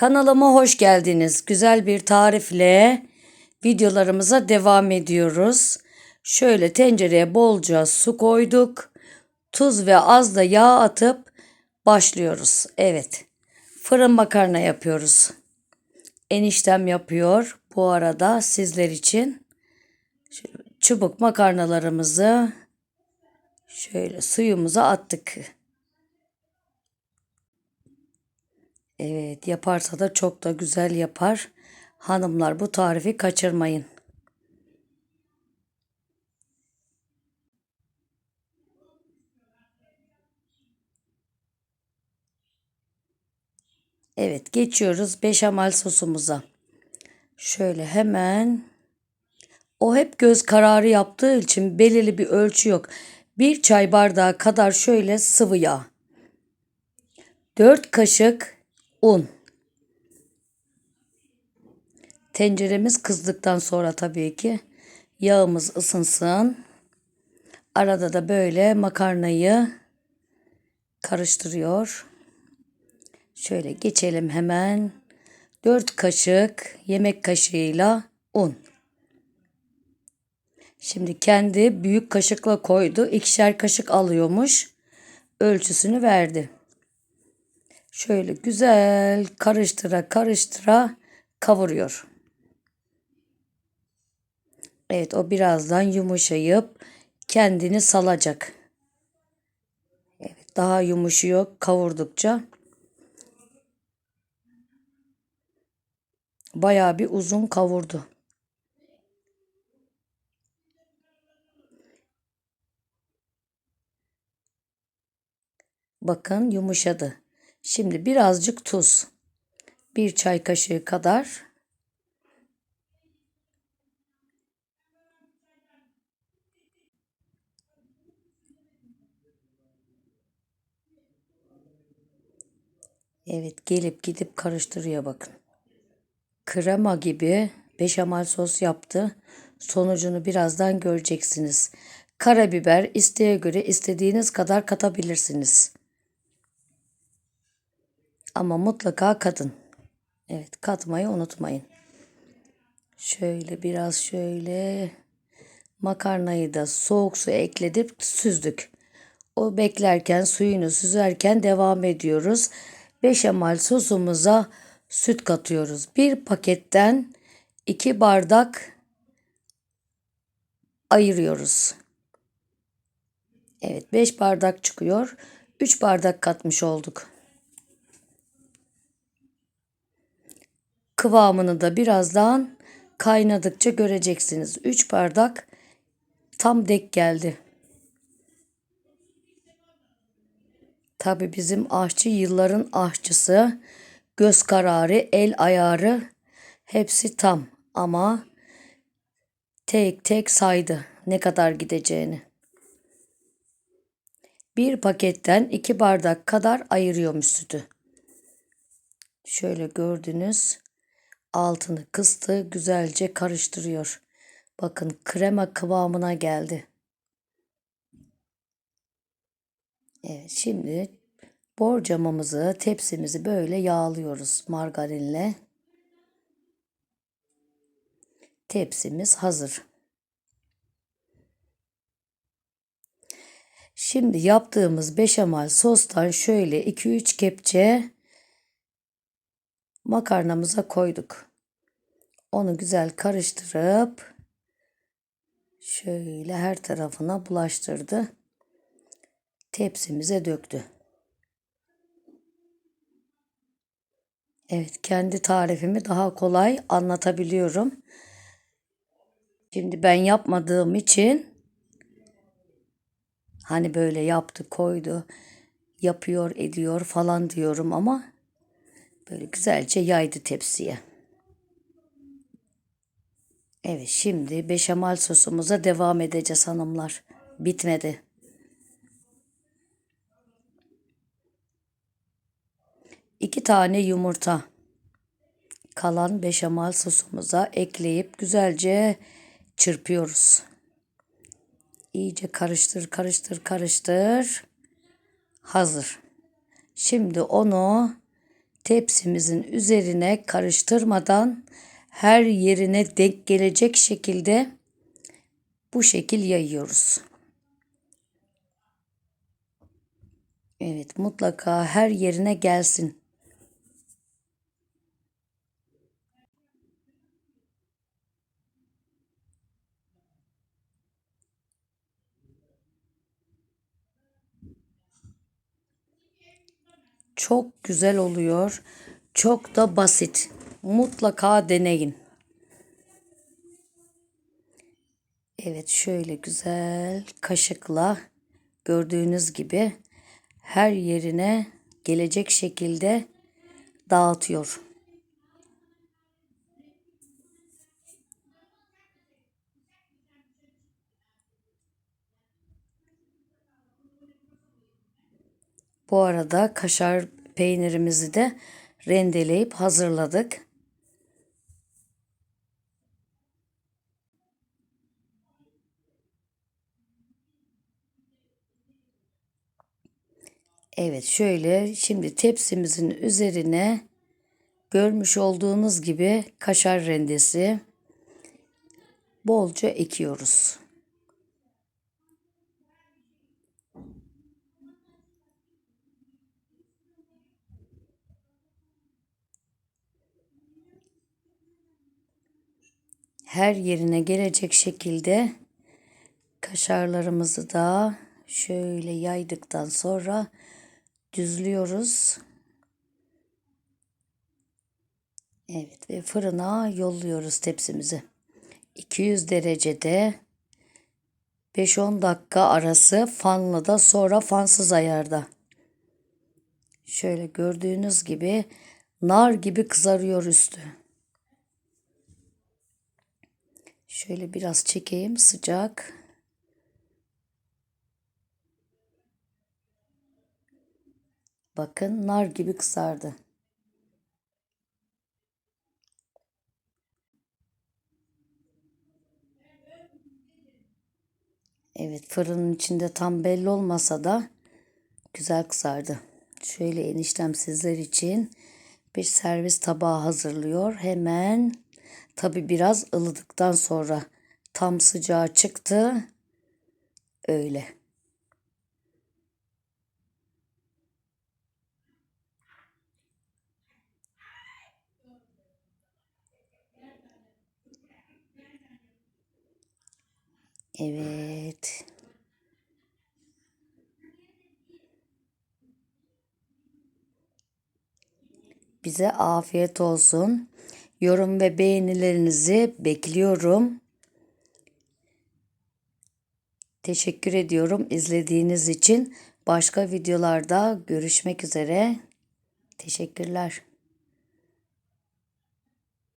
Kanalıma hoş geldiniz. Güzel bir tarifle videolarımıza devam ediyoruz. Şöyle tencereye bolca su koyduk. Tuz ve az da yağ atıp başlıyoruz. Evet. Fırın makarna yapıyoruz. Eniştem yapıyor. Bu arada sizler için Şöyle çubuk makarnalarımızı şöyle suyumuza attık. Evet yaparsa da çok da güzel yapar. Hanımlar bu tarifi kaçırmayın. Evet geçiyoruz beşamel sosumuza. Şöyle hemen o hep göz kararı yaptığı için belirli bir ölçü yok. Bir çay bardağı kadar şöyle sıvı yağ. 4 kaşık un. Tenceremiz kızdıktan sonra tabii ki yağımız ısınsın. Arada da böyle makarnayı karıştırıyor. Şöyle geçelim hemen. 4 kaşık yemek kaşığıyla un. Şimdi kendi büyük kaşıkla koydu. İkişer kaşık alıyormuş. Ölçüsünü verdi. Şöyle güzel karıştıra karıştıra kavuruyor. Evet o birazdan yumuşayıp kendini salacak. Evet daha yumuşuyor kavurdukça. Bayağı bir uzun kavurdu. Bakın yumuşadı. Şimdi birazcık tuz. Bir çay kaşığı kadar. Evet gelip gidip karıştırıyor bakın. Krema gibi beşamel sos yaptı. Sonucunu birazdan göreceksiniz. Karabiber isteğe göre istediğiniz kadar katabilirsiniz. Ama mutlaka katın. Evet katmayı unutmayın. Şöyle biraz şöyle makarnayı da soğuk su ekledik süzdük. O beklerken suyunu süzerken devam ediyoruz. Beşamel sosumuza süt katıyoruz. Bir paketten iki bardak ayırıyoruz. Evet 5 bardak çıkıyor. 3 bardak katmış olduk. Kıvamını da birazdan kaynadıkça göreceksiniz. 3 bardak tam dek geldi. Tabi bizim aşçı yılların aşçısı. Göz kararı, el ayarı hepsi tam ama tek tek saydı ne kadar gideceğini. Bir paketten iki bardak kadar ayırıyormuş sütü. Şöyle gördünüz altını kıstı güzelce karıştırıyor. Bakın krema kıvamına geldi. Evet şimdi borcamımızı tepsimizi böyle yağlıyoruz margarinle. Tepsimiz hazır. Şimdi yaptığımız beşamel sostan şöyle 2-3 kepçe makarnamıza koyduk. Onu güzel karıştırıp şöyle her tarafına bulaştırdı. Tepsimize döktü. Evet, kendi tarifimi daha kolay anlatabiliyorum. Şimdi ben yapmadığım için hani böyle yaptı, koydu, yapıyor, ediyor falan diyorum ama böyle güzelce yaydı tepsiye. Evet, şimdi beşamel sosumuza devam edeceğiz hanımlar. Bitmedi. İki tane yumurta kalan beşamel sosumuza ekleyip güzelce çırpıyoruz. İyice karıştır, karıştır, karıştır. Hazır. Şimdi onu tepsimizin üzerine karıştırmadan her yerine denk gelecek şekilde bu şekil yayıyoruz. Evet mutlaka her yerine gelsin. Çok güzel oluyor. Çok da basit. Mutlaka deneyin. Evet şöyle güzel kaşıkla gördüğünüz gibi her yerine gelecek şekilde dağıtıyor. Bu arada kaşar peynirimizi de rendeleyip hazırladık. Evet şöyle şimdi tepsimizin üzerine görmüş olduğunuz gibi kaşar rendesi bolca ekiyoruz. Her yerine gelecek şekilde kaşarlarımızı da şöyle yaydıktan sonra düzlüyoruz. Evet ve fırına yolluyoruz tepsimizi. 200 derecede 5-10 dakika arası fanlı da sonra fansız ayarda. Şöyle gördüğünüz gibi nar gibi kızarıyor üstü. Şöyle biraz çekeyim sıcak. Bakın nar gibi kızardı. Evet fırının içinde tam belli olmasa da güzel kızardı. Şöyle eniştem sizler için bir servis tabağı hazırlıyor. Hemen tabi biraz ılıdıktan sonra tam sıcağı çıktı. Öyle. Evet. Bize afiyet olsun. Yorum ve beğenilerinizi bekliyorum. Teşekkür ediyorum izlediğiniz için. Başka videolarda görüşmek üzere. Teşekkürler.